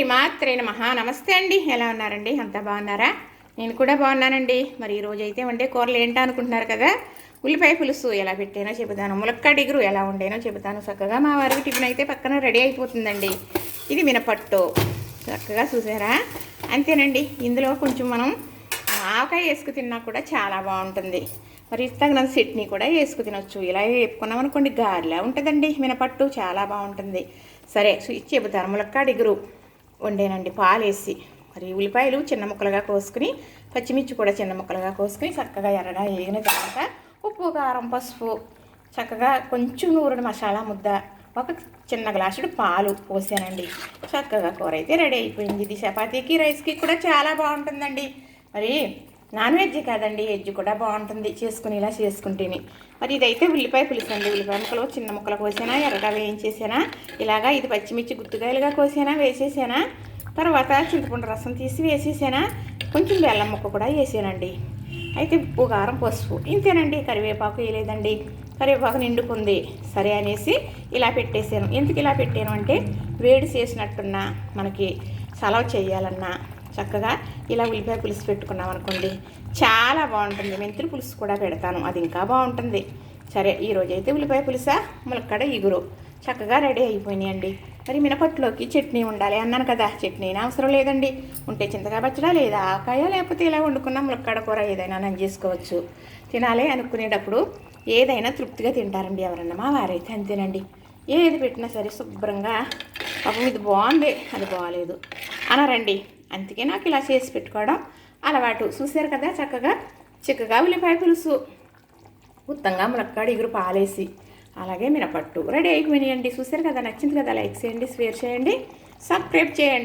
శ్రీమాత్రే మహా నమస్తే అండి. ఎలా ఉన్నారండి? అంతా బాగున్నారా? నేను కూడా బాగున్నానండి. మరి ఈ అయితే వండే కూరలు ఏంటో అనుకుంటున్నారు కదా? ఉల్లిపాయ పులుసు ఎలా పెట్టానో చెబుతాను. ములక్కా డిగురు ఎలా వండానో చెబుతాను. చక్కగా మా వారికి టిఫిన్ అయితే పక్కన రెడీ అయిపోతుందండి. ఇది మినపట్టు. చక్కగా చూసారా? అంతేనండి. ఇందులో కొంచెం మనం ఆవకాయ వేసుకు తిన్నా కూడా చాలా బాగుంటుంది. మరి తగినంత చట్నీ కూడా వేసుకు తినొచ్చు ఇలా వేపుకున్నాం అనుకోండి గారెలా ఉంటుందండి. మినపట్టు చాలా బాగుంటుంది. సరే స్విచ్ చెబుతాను. ములక్కా ఇగురు వండేనండి పాలేసి. మరి ఉల్లిపాయలు చిన్న ముక్కలుగా కోసుకుని పచ్చిమిర్చి కూడా చిన్న ముక్కలుగా కోసుకుని చక్కగా ఎర్రగా వేగిన తర్వాత ఉప్పు కారం పసుపు చక్కగా కొంచెం నూరుడు మసాలా ముద్ద ఒక చిన్న గ్లాసుడు పాలు పోసానండి. చక్కగా కూర అయితే రెడీ అయిపోయింది. ఇది చపాతీకి రైస్కి కూడా చాలా బాగుంటుందండి. మరి నాన్ వెజ్ కాదండి వెజ్ కూడా బాగుంటుంది. చేసుకుని ఇలా చేసుకుంటేనే. మరి ఇదైతే ఉల్లిపాయ పులుసు అండి. ఉల్లిపాయ ముక్కలు చిన్న ముక్కలు కోసానా ఎర్రగా వేయించేసానా ఇలాగా ఇది పచ్చిమిర్చి గుత్తుకాయలుగా కోసానా వేసేసానా తర్వాత చింతపండు రసం తీసి వేసేసానా కొంచెం బెల్లం ముక్క కూడా వేసానండి. అయితే ఉప్పు కారం పసుపు. ఇంతేనండి కరివేపాకు వేయలేదండి. కరివేపాకు నిండుకుంది. సరే అనేసి ఇలా పెట్టేశాను. ఎందుకు ఇలా పెట్టాను అంటే వేడి చేసినట్టున్నా మనకి సలవ చేయాలన్నా. చక్కగా ఇలా ఉల్లిపాయ పులుసు పెట్టుకున్నాం అనుకోండి. చాలా బాగుంటుంది. మెంతులు పులుసు కూడా పెడతాను. అది ఇంకా బాగుంటుంది. సరే ఈరోజు అయితే ఉల్లిపాయ పులుసా? ములక్కడ ఇగురు. చక్కగా రెడీ అయిపోయినాయండి. మరి మినపట్టులోకి చట్నీ ఉండాలి అన్నాను కదా. చట్నీ అవసరం లేదండి. ఉంటే చింతకాయ పచ్చడా లేదా ఆకాయ లేకపోతే ఇలా వండుకున్న ములక్కడ కూర ఏదైనా నన్ను చేసుకోవచ్చు. తినాలి అనుకునేటప్పుడు ఏదైనా తృప్తిగా తింటారండి ఎవరన్నా. మా వారైతే అంతేనండి. ఏది పెట్టినా సరే శుభ్రంగా. పాపం ఇది బాగుంది. అది బాగాలేదు. అనరండి. అందుకే నాకు ఇలా చేసి పెట్టుకోవడం అలవాటు. చూశారు కదా చక్కగా? చిక్కగా ఉల్లిపాయ పులుసు. ఉత్తంగా ములక్కాడు ఇగురు పాలేసి. అలాగే మినపట్టు. రెడీ అయిపోయినాయండి. చూశారు కదా? నచ్చింది కదా? లైక్ చేయండి షేర్ చేయండి. సబ్స్క్రైబ్ చేయండి.